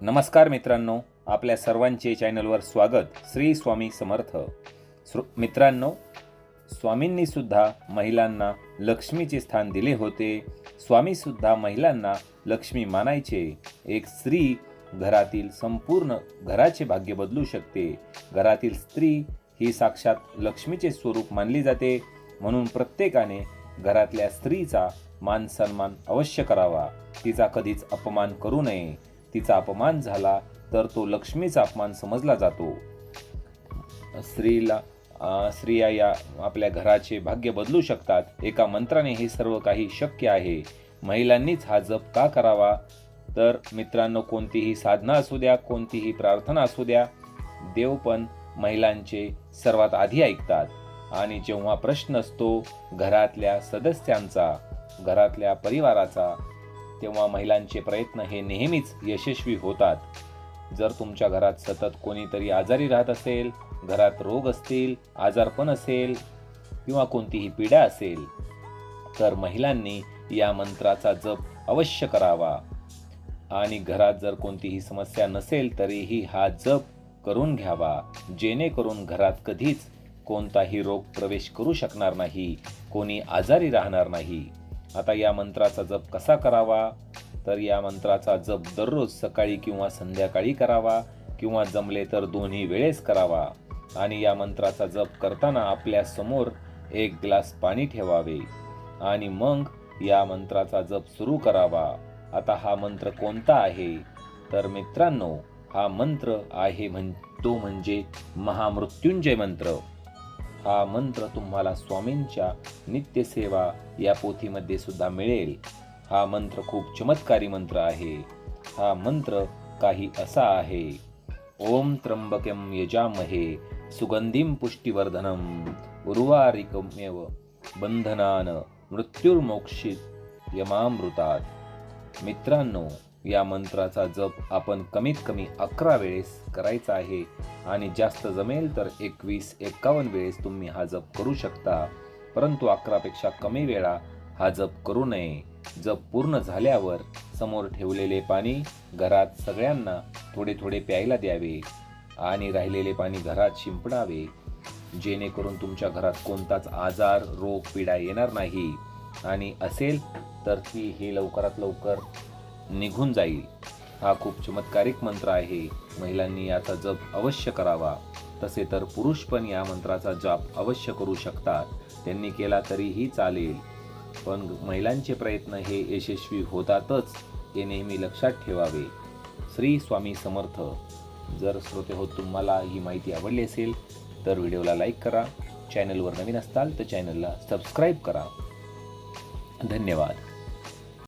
नमस्कार मित्रांनो आपल्या सर्वांचे चॅनलवर स्वागत. श्री स्वामी समर्थ. श्रो मित्रांनो स्वामींनीसुद्धा महिलांना लक्ष्मीचे स्थान दिले होते. स्वामीसुद्धा महिलांना लक्ष्मी मानायचे. एक स्त्री घरातील संपूर्ण घराचे भाग्य बदलू शकते. घरातील स्त्री ही साक्षात लक्ष्मीचे स्वरूप मानली जाते. म्हणून प्रत्येकाने घरातल्या स्त्रीचा मान सन्मान अवश्य करावा. तिचा कधीच अपमान करू नये. तिचा अपमान झाला तर तो लक्ष्मीचा अपमान समजला जातो. स्त्रीला स्त्रिया या आपल्या घराचे भाग्य बदलू शकतात. एका मंत्राने हे सर्व काही शक्य आहे. महिलांनीच हा जप का करावा? तर मित्रांनो कोणतीही साधना असू द्या कोणतीही प्रार्थना असू द्या. देव पण महिलांचे सर्वात आधी ऐकतात. आणि जेव्हा प्रश्न असतो घरातल्या सदस्यांचा घरातल्या परिवाराचा तेव्हा महिलांचे प्रयत्न हे नेहमीच यशस्वी होतात. जर तुमच्या घरात सतत कोणीतरी आजारी राहत असेल घरात रोग असतील आजारपण असेल किंवा कोणतीही पीडा असेल तर महिलांनी या मंत्राचा जप अवश्य करावा. आणि घरात जर कोणतीही समस्या नसेल तरीही हा जप करून घ्यावा. जेणेकरून घरात कधीच कोणताही रोग प्रवेश करू शकणार नाही कोणी आजारी राहणार नाही. आता या मंत्राचा जप कसा करावा? तर या मंत्राचा जप दररोज सकाळी किंवा संध्याकाळी करावा किंवा जमले तर दोन्ही वेळेस करावा. आणि या मंत्राचा जप करताना आपल्यासमोर एक ग्लास पाणी ठेवावे. आणि मग या मंत्राचा जप सुरू करावा. आता हा मंत्र कोणता आहे? तर मित्रांनो हा मंत्र आहे म्हण तो म्हणजे महामृत्युंजय मंत्र. हा मंत्र तुम्हाला स्वामींच्या नित्यसेवा या पोथीमध्ये सुद्धा मिळेल. हा मंत्र खूप चमत्कारी मंत्र आहे. हा मंत्र काही असा आहे. ओम त्र्यंबकम यजामहे सुगंधीम पुष्टिवर्धनम उर्वारिकमेव बंधनान मृत्युर्मोक्षित यमामृतात. मित्रांनो या मंत्राचा जप आपण कमीत कमी अकरा वेळेस करायचा आहे. आणि जास्त जमेल तर एकवीस एक्कावन्न वेळेस तुम्ही हा जप करू शकता. परंतु अकरापेक्षा कमी वेळा हा जप करू नये. जप पूर्ण झाल्यावर समोर ठेवलेले पाणी घरात सगळ्यांना थोडे थोडे प्यायला द्यावे आणि राहिलेले पाणी घरात शिंपडावे. जेणेकरून तुमच्या घरात कोणताच आजार रोग पीडा येणार नाही. आणि असेल तर ती हे लवकरात लवकर निघून जाईल. हा खूप चमत्कारिक मंत्र आहे. महिलांनी याचा जप अवश्य करावा. तसे तर पुरुष पण या मंत्राचा जाप अवश्य करू शकतात. त्यांनी केला तरीही चालेल. पण महिलांचे प्रयत्न हे यशस्वी होतातच हे नेहमी लक्षात ठेवावे. श्री स्वामी समर्थ. जर श्रोते हो तुम्हाला ही माहिती आवडली असेल तर व्हिडिओला लाईक करा. चॅनलवर नवीन असताल तर चॅनलला सबस्क्राईब करा. धन्यवाद.